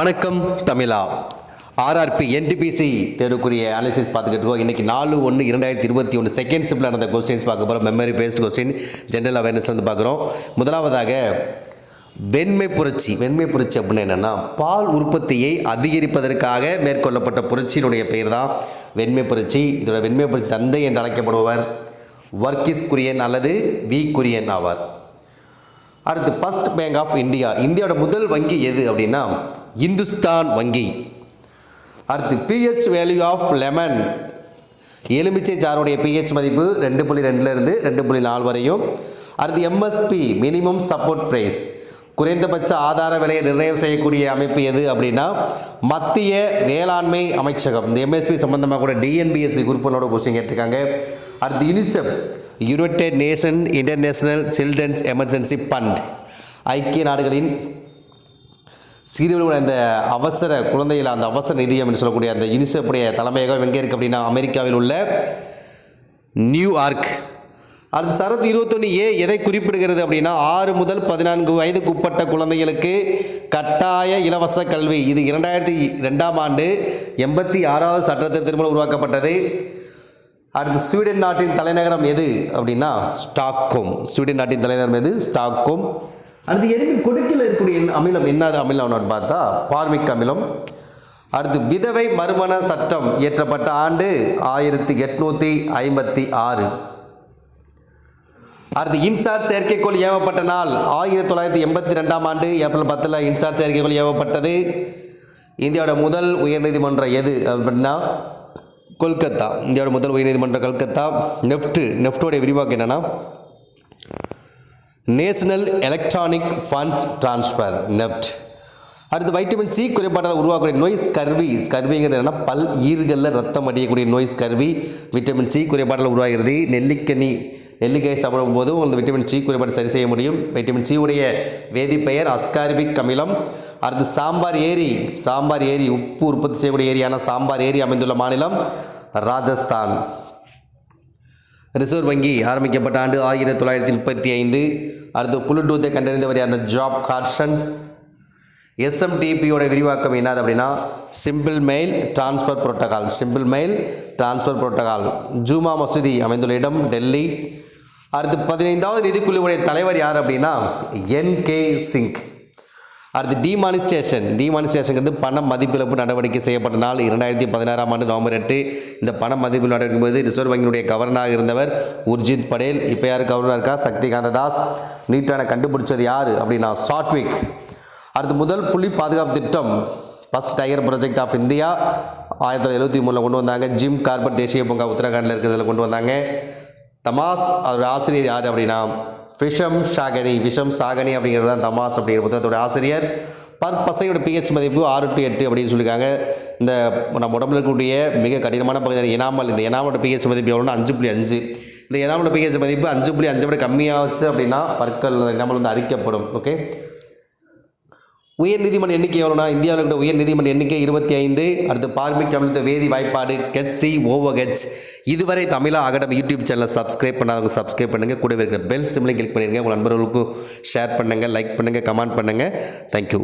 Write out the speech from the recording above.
வணக்கம் தமிழா. RRB NTPC தேர்வுக்குரிய analysis பார்த்துக்கிட்டு இருக்கோம். இன்றைக்கி நாலு ஒன்று இரண்டாயிரத்தி இருபத்தி ஒன்று செகண்ட் ஷிப்பில் நடந்த கொஸ்டின்ஸ் பார்க்க போகிறோம் memory based question general awareness வந்து பார்க்குறோம். முதலாவதாக வெண்மை புரட்சி. வெண்மை புரட்சி அப்படின்னு என்னென்னா பால் உற்பத்தியை அதிகரிப்பதற்காக மேற்கொள்ளப்பட்ட புரட்சியினுடைய பெயர் தான் வெண்மை புரட்சி. இதோட வெண்மை புரட்சி தந்தை என்று அழைக்கப்படுபவர் வர்க்கிஸ் குரியன் அல்லது வி குரியன் ஆவார். அடுத்து ஃபர்ஸ்ட் பேங்க் ஆஃப் இந்தியா இந்தியாவோட முதல் வங்கி எது அப்படின்னா இந்துஸ்தான் வங்கி. அடுத்து பிஹெச் வேல்யூ ஆஃப் லெமன் எலுமிச்சை சாருடைய பிஹெச் மதிப்பு ரெண்டு புள்ளி ரெண்டுலேருந்து ரெண்டு புள்ளி நாலு வரையும். அடுத்து எம்எஸ்பி மினிமம் சப்போர்ட் ப்ரைஸ் குறைந்தபட்ச ஆதார விலையை நிர்ணயம் செய்யக்கூடிய அமைப்பு எது அப்படின்னா மத்திய வேளாண்மை அமைச்சகம். இந்த எம்எஸ்பி சம்பந்தமாக கூட டிஎன்பிஎஸ்சி குரூப்பனோட கொஸ்டின் கேட்டிருக்காங்க. அடுத்து UNICEF united nation international children's emergency fund ஐக்கிய நாடுகளின் சிறுவர்கள் அந்த அவசர குழந்தைகள் அந்த அவசர நிதியம் என்று சொல்லக்கூடிய அந்த யூனிசெஃபுடைய தலைமையகம் எங்கே இருக்குது அப்படின்னா அமெரிக்காவில் உள்ள நியூயார்க் அடுத்து சரத் இருபத்தொன்று ஏ எதை குறிப்பிடுகிறது அப்படின்னா ஆறு முதல் பதினான்கு வயதுக்கு உட்பட்ட குழந்தைகளுக்கு கட்டாய இலவச கல்வி. இது இரண்டாயிரத்தி ரெண்டாம் ஆண்டு எண்பத்தி ஆறாவது சட்டத்திட்டத்தின் மூலம் உருவாக்கப்பட்டது. அடுத்து ஸ்வீடன் நாட்டின் தலைநகரம் எது அப்படின்னா ஸ்டாக்ஹோம். ஸ்வீடன் நாட்டின் தலைநகரம் எது? ஸ்டாக்ஹோம். அடுத்து எதுக்கு கொடுக்கில் இருக்கக்கூடிய அமிலம் என்னது அமிலம் பார்த்தா பார்மிக் அமிலம். அடுத்து விதவை மறுமண சட்டம் இயற்றப்பட்ட ஆண்டு ஆயிரத்தி எட்நூற்றி ஐம்பத்தி ஆறு. அடுத்து இன்சாட் செயற்கைக்கோள் ஏவப்பட்ட நாள் ஆயிரத்தி தொள்ளாயிரத்தி எண்பத்தி ரெண்டாம் ஆண்டு ஏப்ரல் பத்தில் இன்சாட் செயற்கைக்கோள் ஏவப்பட்டது. இந்தியாவோட முதல் உயர்நீதிமன்றம் எது அப்படின்னா கொல்கத்தா. இந்தியாவோட முதல் உயர்நீதிமன்றம் கல்கத்தா. நெஃப்ட் நெஃப்டோடைய விரிவாக்கம் என்னென்னா national electronic funds transfer NEFT. அடுத்து வைட்டமின் சி குறைபாட்டால் உருவாக்கக்கூடிய நோய் ஸ்கர்வி ஸ்கர்விங்கிறது என்னன்னா பல் ஈர்களில் ரத்தம் அடியக்கூடிய நோய் ஸ்கர்வி விட்டமின் சி குறைபாட்டால் உருவாகிறது. நெல்லிக்கனி நெல்லிக்காய் சாப்பிடும் போது உங்களுக்கு விட்டமின் சி குறைபாடு சரி செய்ய முடியும். விட்டமின் சி உடைய வேதிப்பெயர் அஸ்கார்பிக் அமிலம். அடுத்து சாம்பார் ஏரி. சாம்பார் ஏரி உப்பு உற்பத்தி செய்யக்கூடிய ஏரியான சாம்பார் ஏரி அமைந்துள்ள மாநிலம் ராஜஸ்தான். ரிசர்வ் வங்கி ஆரம்பிக்கப்பட்ட ஆண்டு ஆயிரத்தி தொள்ளாயிரத்தி முப்பத்தி ஐந்து. அடுத்து புளுடூத்தை கண்டறிந்தவர் யாருன்னா ஜாப் கார்சன். எஸ்எம்டிபியோட விரிவாக்கம் என்னது அப்படின்னா simple mail transfer protocol simple mail transfer protocol ஜூமா மசூதி அமைந்துள்ள இடம் டெல்லி. அடுத்து பதினைந்தாவது நிதிக்குழுவுடைய தலைவர் யார் அப்படின்னா என் கே சிங் அடுத்து டிமானிஸ்டேஷன் டிமானிஸ்டேஷனுங்கிறது பண மதிப்பிழப்பு நடவடிக்கை செய்யப்பட்ட நாள் இரண்டாயிரத்தி பதினாறாம் ஆண்டு நவம்பர் எட்டு. இந்த பண மதிப்பு நடவடிக்கை போது ரிசர்வ் வங்கியினுடைய கவர்னராக இருந்தவர் உர்ஜித் படேல். இப்போ யார் கவர்னர் இருக்கா? சக்திகாந்த தாஸ். நீட்டான கண்டுபிடிச்சது யார் அப்படின்னா சாட்விக் அடுத்து முதல் புள்ளி பாதுகாப்பு திட்டம். First tier project of India ஆயிரத்தி தொள்ளாயிரத்தி எழுபத்தி மூணில் கொண்டு வந்தாங்க. ஜிம் கார்பட் தேசிய பூங்கா உத்தரகாண்டில் இருக்கிறதுல கொண்டு வந்தாங்க. தமாஸ் அவர் ஆசிரியர் யார் அப்படின்னா விஷம் ஷாகனி விஷம் சாகனி அப்படிங்கிறது தான் தமாஸ் அப்படிங்கிற புத்தகத்தோட ஆசிரியர். பர் பசையோட பிஹெச் மதிப்பு ஆறு டு எட்டு அப்படின்னு சொல்லியிருக்காங்க. இந்த நம்ம உடம்புல இருக்கக்கூடிய மிக கடினமான பகுதி எனாமல். இந்த எனாமோட பிஹெச் மதிப்பு எவ்வளோன்னா அஞ்சு புள்ளி அஞ்சு. இந்த எனாமோட பிஹெச் மதிப்பு அஞ்சு புள்ளி அஞ்சு விட கம்மியாச்சு அப்படின்னா பற்கள் எனாமல் வந்து அரிக்கப்படும். ஓகே உயர் நீதிமன்ற எண்ணிக்கை எவ்வளோனா இந்தியாவில் இருக்கிற உயர் நீதிமன்ற எண்ணிக்கை இருபத்தி ஐந்து. அடுத்து பார்மிக் அமிழ்த்த வேதி வாய்ப்பாடு கெச்சி ஓவகெச் இதுவரை தமிழா அகாடமி யூடியூப் சேனலை சப்ஸ்கிரைப் பண்ணாதவங்க சப்ஸ்கிரைப் பண்ணுங்கள் கூட இருக்கிற பெல் சிம்லையும் கிளிக் பண்ணிடுங்க உங்கள் நண்பர்களுக்கும் ஷேர் பண்ணுங்கள் லைக் பண்ணுங்கள் கமெண்ட் பண்ணுங்கள் தேங்க்யூ